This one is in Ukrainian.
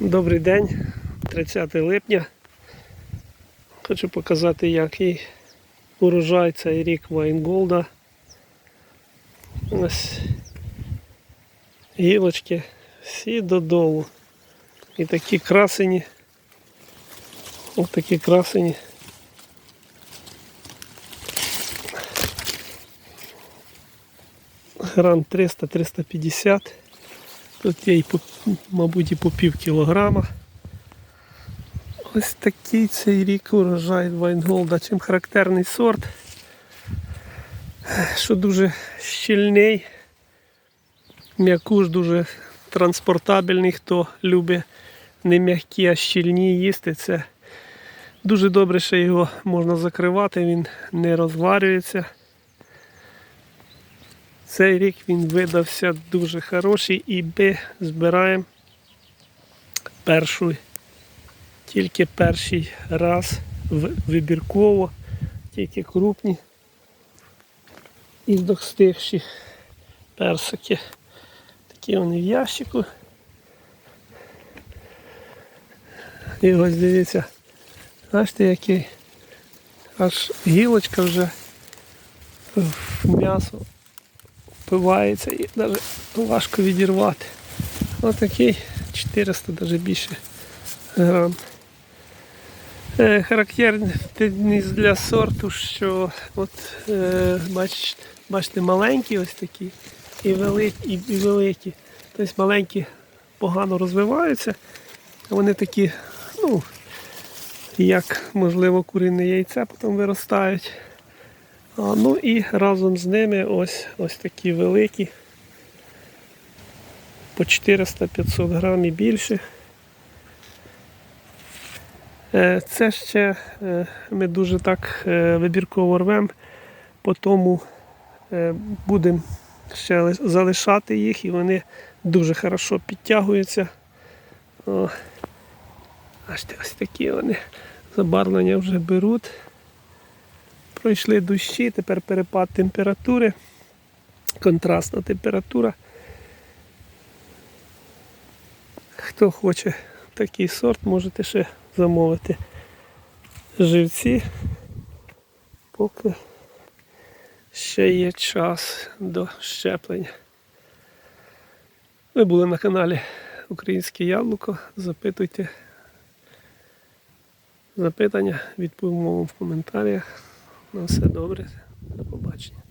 Добрий день, 30 липня. Хочу показати, який урожай цей рік Вайнголда. Ось гілочки всі додолу. І такі красені. Ось такі красені. Грам 300-350. Тут є мабуть, і по пів кілограма. Ось такий цей рік урожай Вайнголда. Чим характерний сорт, що дуже щільний, м'якуш дуже транспортабельний, хто любить не м'які, а щільні їсти. Це дуже добре, що його можна закривати, він не розварюється. Цей рік він видався дуже хороший і ми збираємо першу, тільки перший раз вибірково, тільки крупні і достигші персики. Такі вони в ящику. І ось дивіться, бачите, який аж гілочка вже в м'ясо впивається і навіть важко відірвати. Отакий 400 навіть більше грам. Е, Характерність для сорту, що от е, бач, бачите, маленькі ось такі і великі, і, великі. Тобто маленькі погано розвиваються, а вони такі, ну, як можливо курине яйце потім виростають. Ну і разом з ними ось, ось такі великі. По 400-500 грам і більше. Е, Це ще е, ми дуже так е, вибірково рвемо, по тому будемо ще залишати їх і вони дуже хорошо підтягуються. О, аж ось такі вони забарвлення вже беруть. Пройшли дощі, тепер перепад температури, контрастна температура. Хто хоче такий сорт, можете ще замовити живці, поки ще є час до щеплення. Ви були на каналі Українське Яблуко. Запитуйте запитання, відповімо вам в коментарях. На все добре. До побачення.